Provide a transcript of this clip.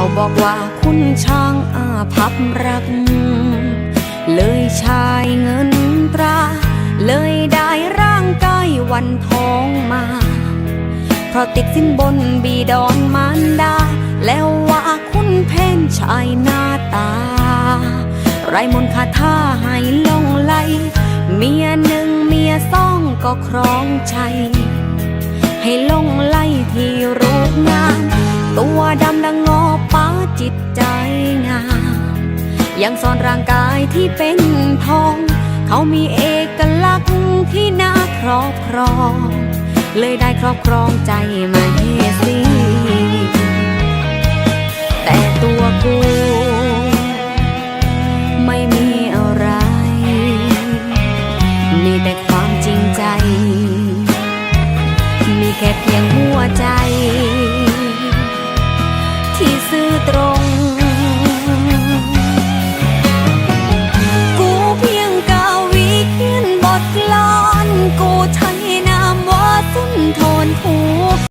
เขาบอกว่าคุณช่างอาภัพรัก เลยชายเงินตรา เลยได้ร่างกายวันทองมา เพราะติดสินบนบีดอนมารดา แล้วว่าคุณเพนชายหน้าตา ไรมนคาถาให้ลงไหล เมียหนึ่งเมียสองก็ครองใจ ตัวดำดังงอป้าจิตใจงาม ยังซ่อนร่างกายที่เป็นทอง เขามีเอกลักษณ์ที่น่าครอบครอง เลยได้ครอบครองใจมาเฮสี ลอนกูเธอ